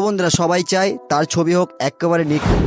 বন্ধুরা সবাই চায় তার ছবি হোক একেবারে নিখুঁত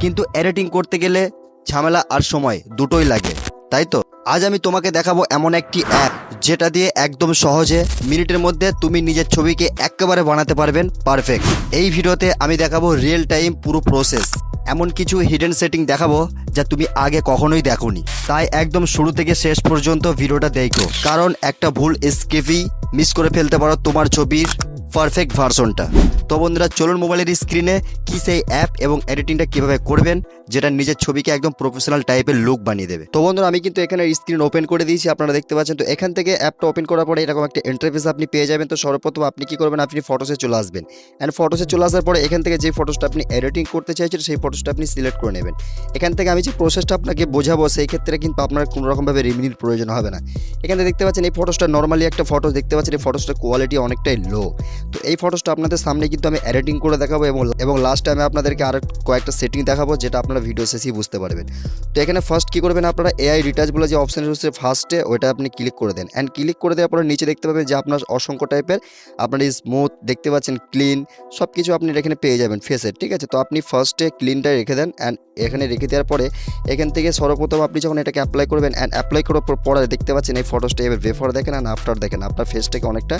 কিন্তু এডিটিং করতে গেলে ঝামেলা আর সময় দুটোই লাগে, তাই তো? আজ আমি তোমাকে দেখাবো এমন একটি অ্যাপ যেটা দিয়ে একদম সহজে মিনিটের মধ্যে তুমি নিজের ছবিকে একেবারে বানাতে পারবেন পারফেক্ট এই ভিডিওতে আমি দেখাবো রিয়েল টাইম পুরো প্রসেস এমন কিছু হিডেন সেটিং দেখাবো যা তুমি আগে কখনোই দেখোনি। তাই একদম শুরু থেকে শেষ পর্যন্ত ভিডিওটা দেখো। কারণ একটা ভুল স্কেপই মিস করে ফেলতে পারো তোমার ছবির। পারফেক্ট ভার্সনটা তো বন্ধুরা, চলুন মোবাইলের স্ক্রিনে কি সেই অ্যাপ এবং এডিটিংটা কীভাবে করবেন, যেটা নিজের ছবিকে একদম প্রফেশনাল টাইপের লুক বানিয়ে দেবে। তো বন্ধুরা, আমি কিন্তু এখানে স্ক্রিন ওপেন করে দিয়েছি, আপনারা দেখতে পাচ্ছেন। তো এখান থেকে অ্যাপটা ওপেন করার পরে এরকম একটা ইন্টারফেস আপনি পেয়ে যাবেন। তো সর্বপ্রথম আপনি কি করবেন, আপনি ফটোসে চলে আসবেন। অ্যান্ড ফটোসে চলে আসার পরে এখান থেকে যে ফটোসটা আপনি এডিটিং করতে চাইছেন, সেই ফটোসটা আপনি সিলেক্ট করে নেবেন। এখান থেকে আমি যে প্রসেসটা আপনাকে বোঝাবো, সেই ক্ষেত্রে কিন্তু আপনার কোনো রকমভাবে রেমিনির প্রয়োজন হবে না। এখানে দেখতে পাচ্ছেন, এই ফটোসটা নর্মালি একটা ফটো দেখতে পাচ্ছেন, এই ফটোসটার কোয়ালিটি অনেকটাই লো তো এই ফটোসটা আপনাদের সামনে কিন্তু আমি এডিটিং করে দেখাবো এবং এবং লাস্টে আমি আপনাদেরকে আরও কয়েকটা সেটিং দেখাবো যেটা আপনারা ভিডিও শেষেই বুঝতে পারবেন। তো এখানে ফার্স্ট কী করবেন আপনারা এআই রিটাচ বলে যে অপশান রয়েছে ফার্স্টে ওইটা আপনি ক্লিক করে দেন। অ্যান্ড ক্লিক করে দেওয়ার পরে নিচে দেখতে পাবেন যে আপনার অসংখ্য টাইপের আপনার স্মুথ দেখতে পাচ্ছেন ক্লিন সব কিছু আপনি এখানে পেয়ে যাবেন ফেসের ঠিক আছে? তো আপনি ফার্স্টে ক্লিনটা রেখে দেন অ্যান্ড এখানে রেখে দেওয়ার পরে এখান থেকে সর্বপ্রথম আপনি যখন এটাকে অ্যাপ্লাই করবেন অ্যান্ড অ্যাপ্লাই করার পর পরে দেখতে পাচ্ছেন এই ফটোসটা এবার বেফর দেখেন অ্যান্ড আফটার দেখেন। আপনার ফেসটাকে অনেকটা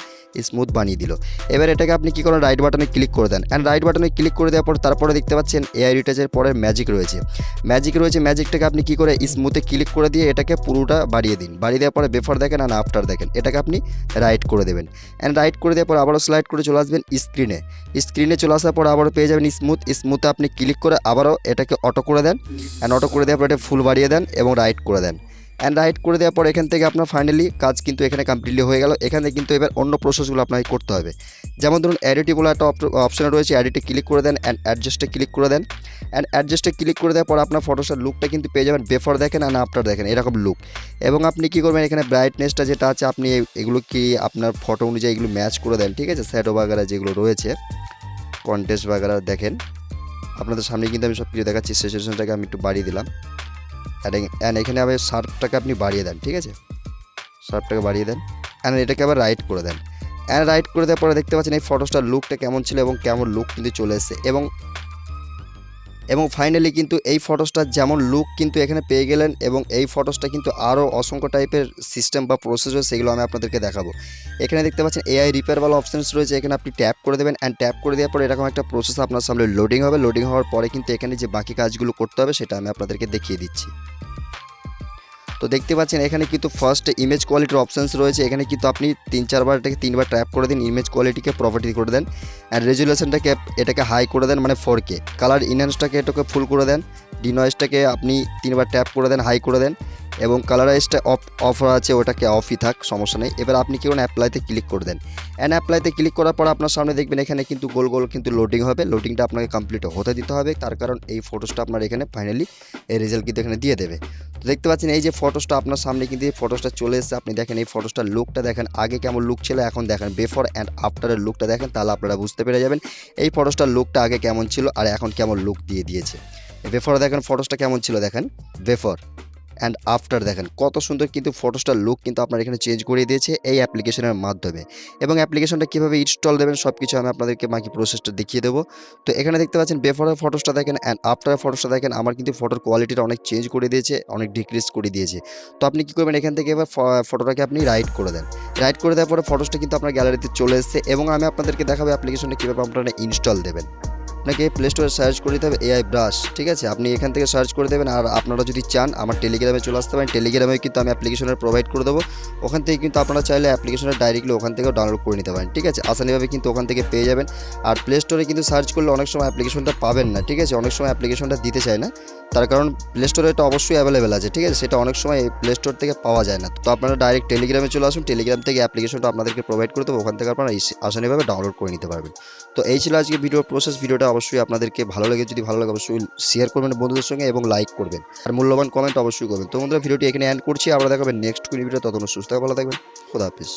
স্মুথ বানিয়ে দিল। এবার এটাকে আপনি কী করেন রাইট বাটনে ক্লিক করে দেন। অ্যান্ড রাইট বাটনে ক্লিক করে দেওয়ার পর তারপরে দেখতে পাচ্ছেন এআই রিটাচের পরে ম্যাজিক রয়েছে। ম্যাজিক রয়েছে ম্যাজিকটাকে আপনি কী করে স্মুথে ক্লিক করে দিয়ে এটাকে পুরোটা বাড়িয়ে দিন। বাড়িয়ে দেওয়ার পরে বেফার দেখেন অ্যান্ড আফটার দেখেন, এটাকে আপনি রাইট করে দেবেন। অ্যান্ড রাইট করে দেওয়ার পর আবারও স্লাইড করে চলে আসবেন স্ক্রিনে স্ক্রিনে চলে আসার পর আবারও পেয়ে যাবেন স্মুথ স্মুথে আপনি ক্লিক করে আবারও এটাকে অটো করে দেন। অ্যান্ড অটো করে দেওয়ার পর এটা ফুল বাড়িয়ে দেন এবং রাইট করে দেন। অ্যান্ড রাইট করে দেওয়ার পর এখান থেকে আপনার ফাইনালি কাজ কিন্তু এখানে কমপ্লিটলি হয়ে গেল। এখানে কিন্তু এবার অন্য প্রসেসগুলো আপনাকে করতে হবে। যেমন ধরুন অ্যাডিটি বলে একটা অপশন রয়েছে অ্যাডিটে ক্লিক করে দেন অ্যান্ড অ্যাডজাস্টে ক্লিক করে দেন। অ্যান্ড অ্যাডজাস্টে ক্লিক করে দেওয়ার পর আপনার ফটোটার লুকটা কিন্তু পেয়ে যাবেন। বেফর দেখেন আর আফটার দেখেন, এরকম লুক এবং আপনি কী করবেন, এখানে ব্রাইটনেসটা যেটা আছে, আপনি এগুলো কি আপনার ফটো অনুযায়ী এগুলো ম্যাচ করে দেন, ঠিক আছে? স্যাডো বাগারা যেগুলো রয়েছে কন্টেস্ট বাগারা দেখেন। আপনাদের সামনে কিন্তু আমি সব কিছু দেখাচ্ছি সেশনটাকে আমি একটু বাড়িয়ে দিলাম। অ্যান্ড এখানে আবার শার্পটাকে আপনি বাড়িয়ে দেন, ঠিক আছে? শার্পটাকে বাড়িয়ে দেন। অ্যান্ড এটাকে আবার রাইট করে দেন। অ্যান্ড রাইট করে দেওয়ার পরে দেখতে পাচ্ছেন এই ফটোসটার লুকটা কেমন ছিল এবং কেমন লুক কিন্তু চলে এসেছে। এবং এবং ফাইনালি কিন্তু এই ফটোসটার যেমন লুক কিন্তু এখানে পেয়ে গেলেন এবং এই ফটোসটা কিন্তু আরও অসংখ্য টাইপের সিস্টেম বা প্রসেস রয়েছে, সেগুলো আমি আপনাদেরকে দেখাবো। এখানে দেখতে পাচ্ছেন এআই রিপেয়ারওয়ালা অপশানস রয়েছে, এখানে আপনি ট্যাপ করে দেবেন। অ্যান্ড ট্যাপ করে দেওয়ার পর এরকম একটা প্রসেস আপনার সামনে লোডিং হবে। লোডিং হওয়ার পরে কিন্তু এখানে যে বাকি কাজগুলো করতে হবে, সেটা আমি আপনাদেরকে দেখিয়ে দিচ্ছি। তো দেখতে পাচ্ছেন, এখানে কিন্তু ফার্স্ট ইমেজ কোয়ালিটির অপশানস রয়েছে। এখানে কিন্তু আপনি তিন, চারবার এটাকে তিনবার ট্র্যাপ করে দিন ইমেজ কোয়ালিটিকে প্রপার্টি করে দেন। অ্যান্ড রেজুলেশনটাকে এটাকে হাই করে দেন মানে ফোর কে কালার ইনহ্যান্সটাকে এটাকে ফুল করে দেন। ডিনয়েসটাকে আপনি তিনবার ট্যাপ করে দেন হাই করে দেন। এবং কালারাইজটা অফ অফ আছে, ওটাকে অফই থাক, সমস্যা নেই। এবার আপনি কি করেন অ্যাপ্লাইতে ক্লিক করে দেন। অ্যান্ড অ্যাপ্লাইতে ক্লিক করার পর আপনার সামনে দেখবেন এখানে কিন্তু গোল গোল কিন্তু লোডিং হবে। লোডিংটা আপনাকে কমপ্লিট হতে দিতে হবে। তার কারণ এই ফটোসটা আপনার এখানে ফাইনালি এই রেজাল্ট কিন্তু এখানে দিয়ে দেবে। তো দেখতে পাচ্ছেন, এই যে ফটোসটা আপনার সামনে কিন্তু এই ফটোসটা চলে এসেছে। আপনি দেখেন এই ফটোসটার লুকটা দেখেন, আগে কেমন লুক ছিল, এখন দেখেন বেফর অ্যান্ড আফটারের লুকটা দেখেন, তাহলে আপনারা বুঝতে পেরে যাবেন এই ফটোসটার লুকটা আগে কেমন ছিল আর এখন কেমন লুক দিয়ে দিয়েছে। বেফর দেখেন ফটোসটা কেমন ছিল, দেখেন। বেফর অ্যান্ড আফটার দেখেন, কত সুন্দর কিন্তু ফটোসটার লুক কিন্তু আপনার এখানে চেঞ্জ করে দিয়েছে এই অ্যাপ্লিকেশনের মাধ্যমে। এবং অ্যাপ্লিকেশনটা কীভাবে ইনস্টল দেবেন সব কিছু আমি আপনাদেরকে বাকি প্রসেসটা দেখিয়ে দেবো। তো এখানে দেখতে পাচ্ছেন বেফরের ফটোসটা দেখেন অ্যান্ড আফটার ফটোসটা দেখেন, আমার কিন্তু ফটোর কোয়ালিটিটা অনেক চেঞ্জ করে দিয়েছে, অনেক ডিক্রিজ করে দিয়েছে। তো আপনি কী করবেন, এখান থেকে এবার ফটোটাকে আপনি রাইট করে দেন। রাইট করে দেওয়ার পরে ফটোসটা কিন্তু আপনার গ্যালারিতে চলে এসেছে এবং আমি আপনাদেরকে দেখাবো অ্যাপ্লিকেশনটা কীভাবে আপনারা ইনস্টল দেবেন। আপনাকে প্লে স্টোরে সার্চ করে দিতে হবে এআই ব্রাশ ঠিক আছে? আপনি এখান থেকে সার্চ করে দেবেন আর আপনারা যদি চান, আমার টেলিগ্রামে চলে আসতে পারেন। টেলিগ্রামে কিন্তু আমি অ্যাপ্লিকেশনের প্রোভাইড করে দেবো। ওখান থেকে কিন্তু আপনারা চাইলে অ্যাপ্লিকেশনের ডাইরেক্টলি ওখান থেকেও ডাউনলোড করে নিতে পারেন, ঠিক আছে? আসানিভাবে কিন্তু ওখান থেকে পেয়ে যাবেন। আর প্লে স্টোরে কিন্তু সার্চ করলে অনেক সময় অ্যাপ্লিকেশনটা পাবেন না, ঠিক আছে? অনেক সময় অ্যাপ্লিকেশনটা দিতে চায় না। তার কারণ প্লে স্টোরে এটা অবশ্যই অ্যাভেলেবেল আছে, ঠিক আছে? সেটা অনেক সময় প্লে স্টোর থেকে পাওয়া যায় না। তো আপনারা ডাইরেক্ট টেলিগ্রামে চলে আসুন। টেলিগ্রাম থেকে অ্যাপ্লিকেশনটা আপনাদেরকে প্রোভাইড করে দেবো। ওখান থেকে আপনারা আসানিভাবে ডাউনলোড করে নিতে পারবেন। তো এই ছিল আজকে ভিডিও প্রসেস ভিডিওটা অবশ্যই আপনাদেরকে ভালো লাগে যদি ভালো লাগে অবশ্যই শেয়ার করবেন বন্ধুদের সঙ্গে এবং লাইক করবেন। আর মূল্যবান কমেন্ট অবশ্যই করবেন। তো বন্ধুরা, ভিডিওটি এখানে অ্যান্ড করছি। আমরা দেখাবেন নেক্সট কোনো ভিডিও ততক্ষণ সুস্থ ভালো থাকবেন। খোদা হাফিজ।